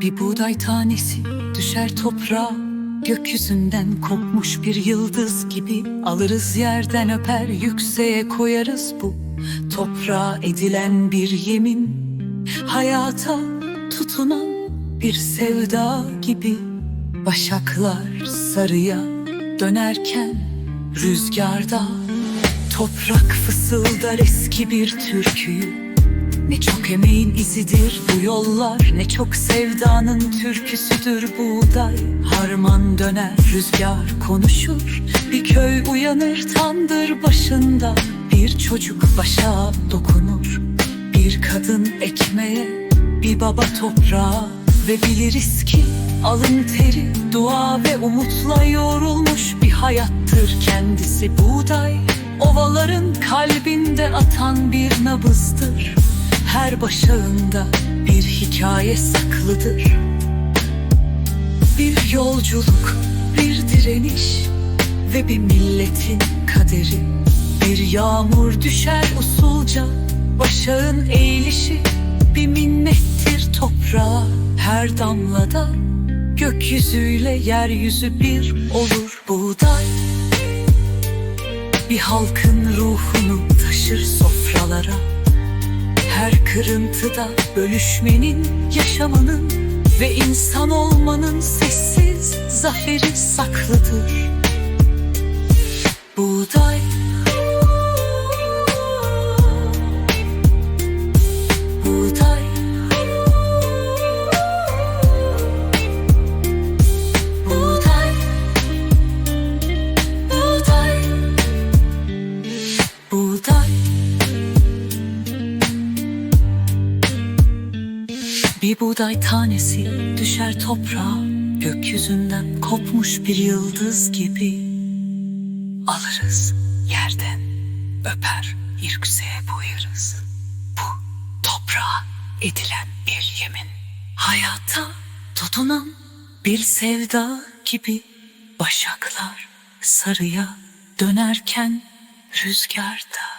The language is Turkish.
Bir buğday tanesi düşer toprağa. Gökyüzünden kopmuş bir yıldız gibi Alırız yerden öper yükseğe koyarız bu Toprağa edilen bir yemin. Hayata tutunan bir sevda gibi Başaklar sarıya dönerken rüzgarda Toprak fısıldar eski bir türküyü ne çok emeğin izidir bu yollar Ne çok sevdanın türküsüdür buğday. Harman döner rüzgar konuşur Bir köy uyanır tandır başında. Bir çocuk başa dokunur Bir kadın ekmeğe Bir baba toprağa. Ve biliriz ki alın teri Dua ve umutla yoğrulmuş bir hayattır kendisi buğday. Ovaların kalbinde atan bir nabızdır her başağında bir hikaye saklıdır. Bir yolculuk, bir direniş ve bir milletin kaderi. Bir yağmur düşer usulca, başağın eğilişi. Bir minnettir toprağa her damlada Gökyüzüyle yeryüzü bir olur buğday. Bir halkın ruhunu taşır sofralara her kırıntıda bölüşmenin, yaşamanın ve insan olmanın sessiz zaferi saklıdır. Buğday Bir buğday tanesi düşer toprağa Gökyüzünden kopmuş bir yıldız gibi. Alırız yerden öper yükseğe koyarız Bu toprağa edilen bir yemin. Hayata tutunan bir sevda gibi. Başaklar sarıya dönerken rüzgarda